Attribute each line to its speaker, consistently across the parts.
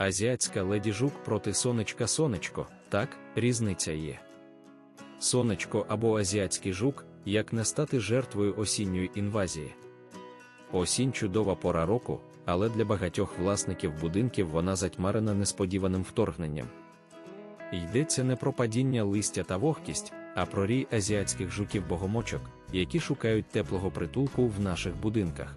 Speaker 1: Азіатська леді жук проти сонечка сонечко, так, різниця є. Сонечко або азіатський жук, як не стати жертвою осінньої інвазії. Осінь чудова пора року, але для багатьох власників будинків вона затьмарена несподіваним вторгненням. Йдеться не про падіння листя та вогкість, а про рій азіатських жуків-богомочок, які шукають теплого притулку в наших будинках.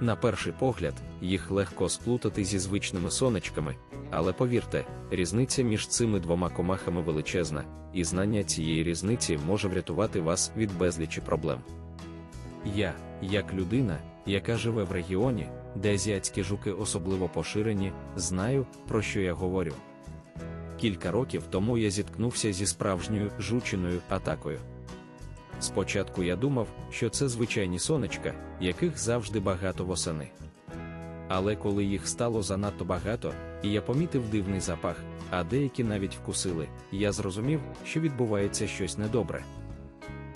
Speaker 1: На перший погляд, їх легко сплутати зі звичними сонечками, але повірте, різниця між цими двома комахами величезна, і знання цієї різниці може врятувати вас від безлічі проблем. Я, як людина, яка живе в регіоні, де азіатські жуки особливо поширені, знаю, про що я говорю. Кілька років тому я зіткнувся зі справжньою жучиною атакою. Спочатку я думав, що це звичайні сонечка, яких завжди багато восени. Але коли їх стало занадто багато, і я помітив дивний запах, а деякі навіть вкусили, я зрозумів, що відбувається щось недобре.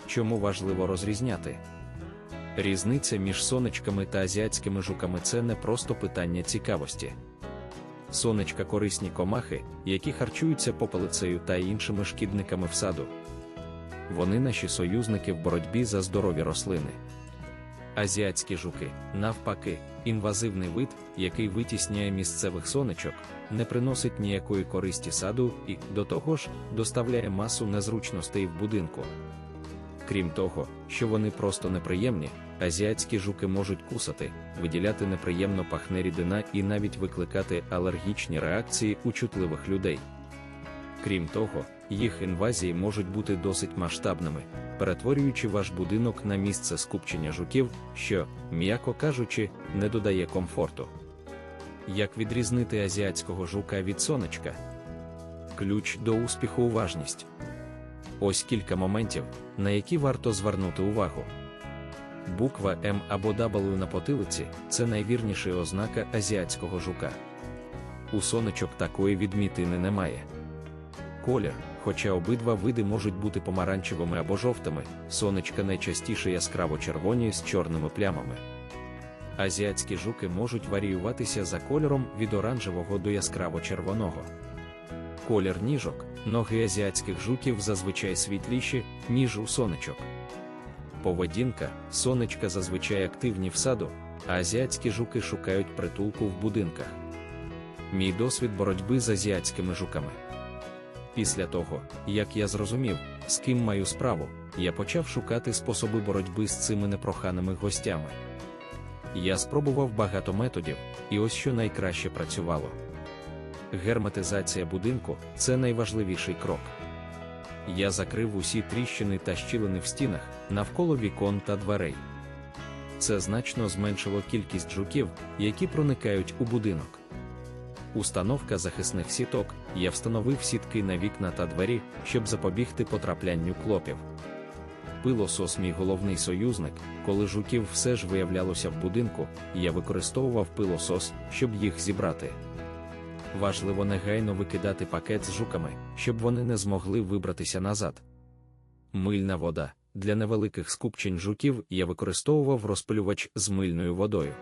Speaker 1: Чому важливо розрізняти? Різниця між сонечками та азіатськими жуками це не просто питання цікавості. Сонечка корисні комахи, які харчуються попелицею та іншими шкідниками в саду. Вони наші союзники в боротьбі за здорові рослини. Азіатські жуки, навпаки, інвазивний вид, який витісняє місцевих сонечок, не приносить ніякої користі саду і, до того ж, доставляє масу незручностей в будинку. Крім того, що вони просто неприємні, азіатські жуки можуть кусати, виділяти неприємно пахне рідина і навіть викликати алергічні реакції у чутливих людей. Крім того, їх інвазії можуть бути досить масштабними, перетворюючи ваш будинок на місце скупчення жуків, що, м'яко кажучи, не додає комфорту. Як відрізнити азіатського жука від сонечка? Ключ до успіху уважність. Ось кілька моментів, на які варто звернути увагу. Буква М або W на потилиці це найвірніша ознака азіатського жука. У сонечок такої відмітини немає. Колір, хоча обидва види можуть бути помаранчевими або жовтими, сонечка найчастіше яскраво червоні з чорними плямами. Азіатські жуки можуть варіюватися за кольором від оранжевого до яскраво червоного. Колір ніжок, ноги азіатських жуків зазвичай світліші, ніж у сонечок. Поведінка, сонечка зазвичай активні в саду, а азіатські жуки шукають притулку в будинках. Мій досвід боротьби з азіатськими жуками. Після того, як я зрозумів, з ким маю справу, я почав шукати способи боротьби з цими непроханими гостями. Я спробував багато методів, і ось що найкраще працювало. Герметизація будинку це найважливіший крок. Я закрив усі тріщини та щілини в стінах навколо вікон та дверей. Це значно зменшило кількість жуків, які проникають у будинок. Установка захисних сіток, я встановив сітки на вікна та двері, щоб запобігти потраплянню клопів. Пилосос мій головний союзник, коли жуків все ж виявлялося в будинку, я використовував пилосос, щоб їх зібрати. Важливо негайно викидати пакет з жуками, щоб вони не змогли вибратися назад. Мильна вода для невеликих скупчень жуків я використовував розпилювач з мильною водою.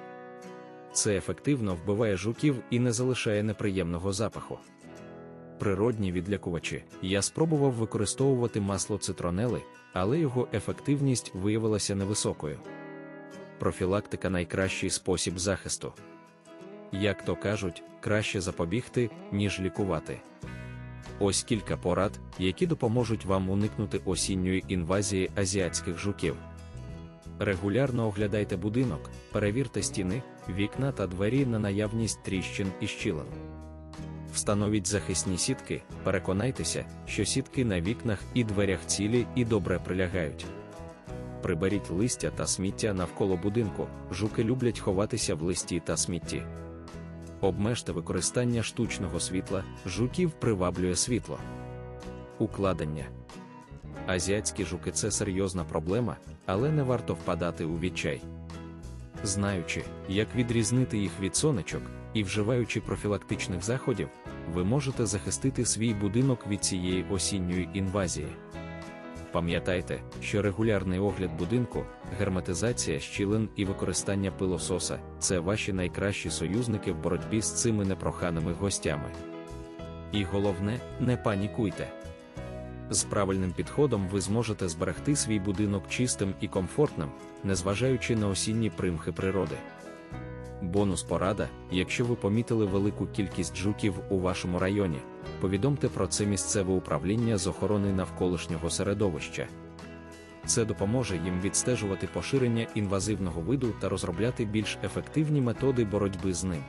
Speaker 1: Це ефективно вбиває жуків і не залишає неприємного запаху. Природні відлякувачі я спробував використовувати масло цитронели, але його ефективність виявилася невисокою. Профілактика найкращий спосіб захисту. Як то кажуть, краще запобігти, ніж лікувати. Ось кілька порад, які допоможуть вам уникнути осінньої інвазії азіатських жуків. Регулярно оглядайте будинок, перевірте стіни, вікна та двері на наявність тріщин і щілин. Встановіть захисні сітки, переконайтеся, що сітки на вікнах і дверях цілі і добре прилягають. Приберіть листя та сміття навколо будинку, жуки люблять ховатися в листі та смітті. Обмежте використання штучного світла, жуків приваблює світло. Укладення. Азіатські жуки це серйозна проблема, але не варто впадати у відчай. Знаючи, як відрізнити їх від сонечок, і вживаючи профілактичних заходів, ви можете захистити свій будинок від цієї осінньої інвазії. Пам'ятайте, що регулярний огляд будинку, герметизація щілин і використання пилососа це ваші найкращі союзники в боротьбі з цими непроханими гостями. І головне, не панікуйте. З правильним підходом ви зможете зберегти свій будинок чистим і комфортним, незважаючи на осінні примхи природи. Бонус порада: якщо ви помітили велику кількість жуків у вашому районі, повідомте про це місцеве управління з охорони навколишнього середовища. Це допоможе їм відстежувати поширення інвазивного виду та розробляти більш ефективні методи боротьби з ним.